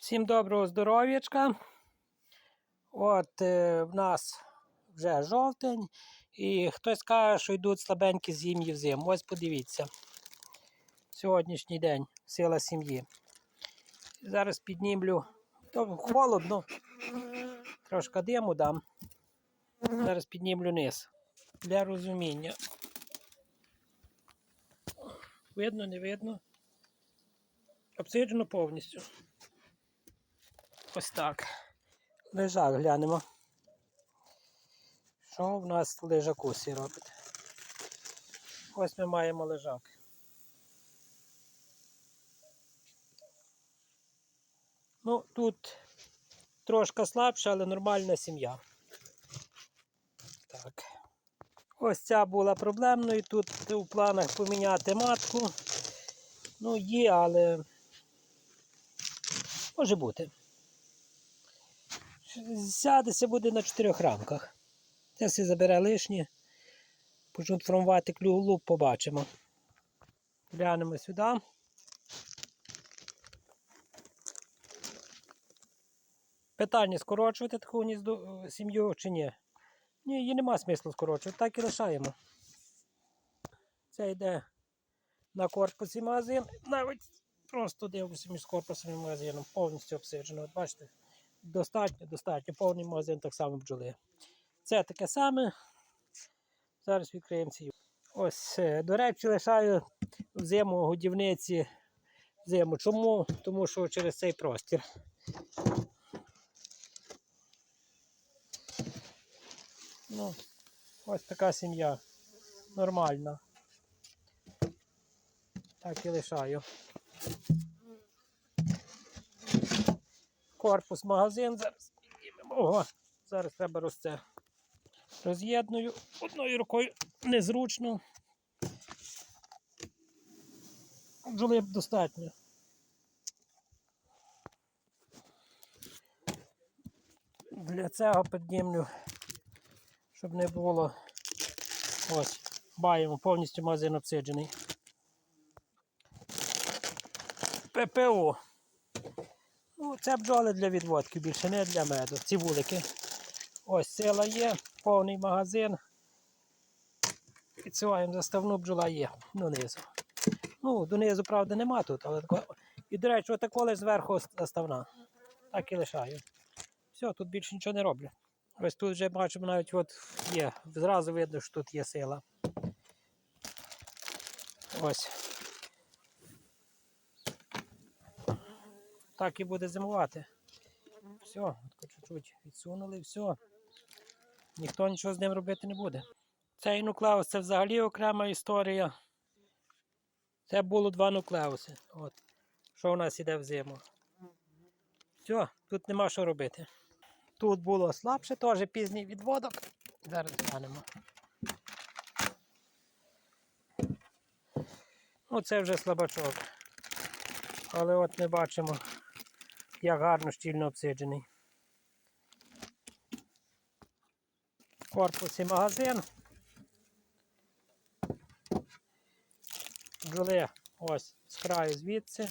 Всім доброго здоров'ячка. От е, в нас вже жовтень, і хтось каже, що йдуть слабенькі зім'ї взиму. Ось подивіться. Сьогоднішній день сила сім'ї. Зараз піднімлю. То холодно. Трошки диму дам. Зараз піднімлю низ. Для розуміння. Видно, не видно. Обсиджено повністю. Ось так. Лежак глянемо. Що в нас в лежаку сі робить? Ось ми маємо лежак. Ну, тут трошки слабше, але нормальна сім'я. Так. Ось ця була проблемною. Тут у планах поміняти матку. Ну, є, але може бути. Сядеться буде на чотирьох рамках. Це все забере лишнє. Почнуть формувати клюглуб, побачимо. Глянемо сюди. Питання скорочувати таку гнізду е, сім'ю чи ні? Ні, її нема смислу скорочувати, так і лишаємо. Це йде на корпусі магазин. Навіть просто дивлюся між корпусом і магазином, повністю обсиджено. От бачите? Достатньо, достатньо. Повний магазин так само бджоли. Це таке саме. Зараз відкриємо ці. Ось, е, до речі, лишаю взиму годівниці зиму. Чому? Тому що через цей простір. Ну, ось така сім'я. Нормальна. Так і лишаю. Корпус магазин зараз піднімемо. Ого, зараз треба росте. Роз'єдную одною рукою незручно. Бджоли достатньо. Для цього піднімлю, щоб не було. Ось, баємо, повністю магазин обсиджений. ППО. Ну, це бджоли для відводки, більше не для меду. Ці вулики. Ось сила є, повний магазин. Підсуваємо заставну бджола є донизу. Ну, донизу, правда, нема тут, але тако... І, до речі, отако лише зверху заставна. Так і лишаю. Все, тут більше нічого не роблю. Ось тут вже бачимо, навіть от є. Зразу видно, що тут є сила. Ось. Так і буде зимувати. Все, чуть-чуть відсунули, все. Ніхто нічого з ним робити не буде. Цей нуклеус це взагалі окрема історія. Це було два нуклеуси. От. Що у нас іде в зиму. Все, тут нема що робити. Тут було слабше, теж пізній відводок. Зараз глянемо. Ну, це вже слабачок. Але от ми бачимо, як гарно щільно обсиджений. Корпусі магазин. Бджоли ось з краю звідси,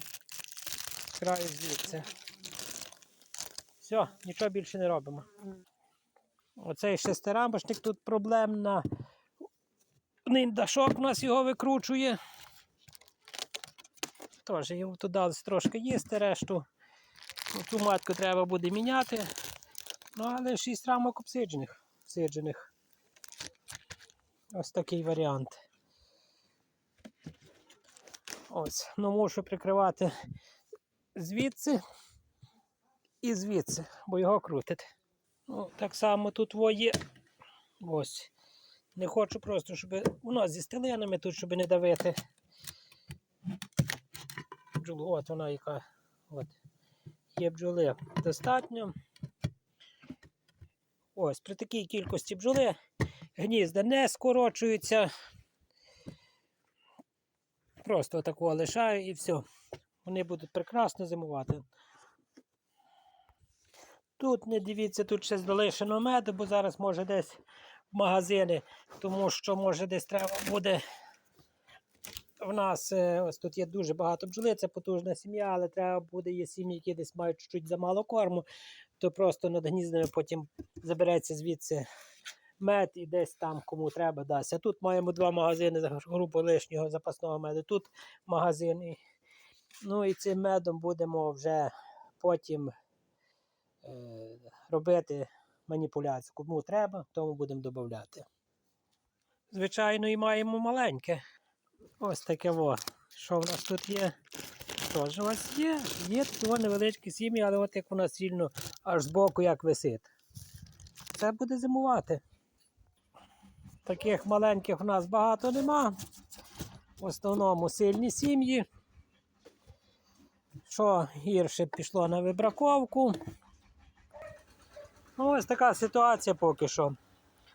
з краю звідси. Все, нічого більше не робимо. Оцей шестирамбочник тут проблемна. Ниндашок у нас його викручує. Теж йому тут дали трошки їсти, решту. Цю матку треба буде міняти. Ну, але 6 рамок обсиджених. обсиджених. Ось такий варіант. Ось, ну мушу прикривати звідси і звідси, бо його крутить. Ну, так само тут во є. Ось. Не хочу просто, щоб воно зі стелинами тут, щоб не давити. От вона яка. От. Є бджоли достатньо. Ось, при такій кількості бджоли гнізда не скорочуються. Просто такого лишаю і все. Вони будуть прекрасно зимувати. Тут не дивіться, тут ще залишено меду, бо зараз може десь в магазини, тому що може десь треба буде в нас е, ось тут є дуже багато бджоли, це потужна сім'я, але треба буде є сім'ї, які десь мають чуть замало корму, то просто над гніздами потім забереться звідси мед і десь там кому треба дасть. А тут маємо два магазини за грубо лишнього запасного меду. Тут магазин. Ну і цим медом будемо вже потім е, робити маніпуляцію. Кому треба, тому будемо додати. Звичайно, і маємо маленьке. Ось таке во. Що в нас тут є? Тож у вас є, є тут невеличкі сім'ї, але от як вона сильно аж збоку як висить. Це буде зимувати. Таких маленьких у нас багато нема. В основному сильні сім'ї. Що гірше пішло на вибраковку. Ну, ось така ситуація поки що.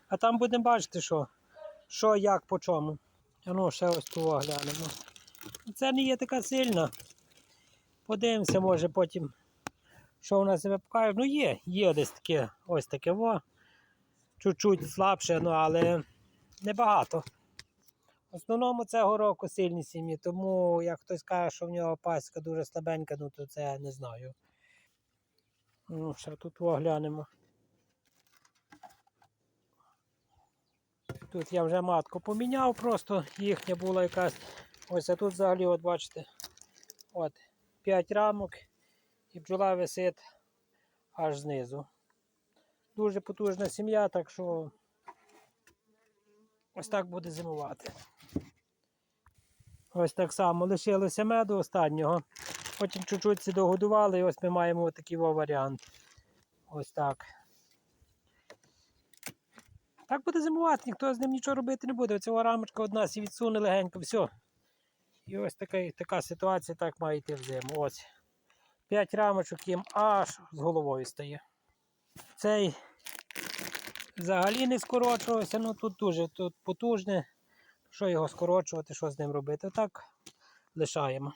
А там будемо бачити, що, що як по чому. Ну, ще ось тут глянемо. Це не є така сильна. Подивимося, може потім, що вона себе покаже. Ну є, є десь таке, ось таке во. Чуть-чуть слабше, ну але небагато. В основному цього року сильні сім'ї, тому як хтось каже, що в нього паська дуже слабенька, ну то це я не знаю. Ну, ще тут оглянемо. Тут я вже матку поміняв, просто їхня була якась. Ось тут взагалі, от бачите, от 5 рамок і бджола висить аж знизу. Дуже потужна сім'я, так що ось так буде зимувати. Ось так само лишилося меду останнього. Потім чуть-чуть догодували, і ось ми маємо такий варіант. Ось так. Так буде зимувати, ніхто з ним нічого робити не буде. Оцього рамочка одна сі відсуне легенько, все. І ось така, така ситуація так має йти в зиму. Ось. П'ять рамочок їм аж з головою стає. Цей взагалі не скорочувався, ну тут дуже тут потужне. Що його скорочувати, що з ним робити? Так лишаємо.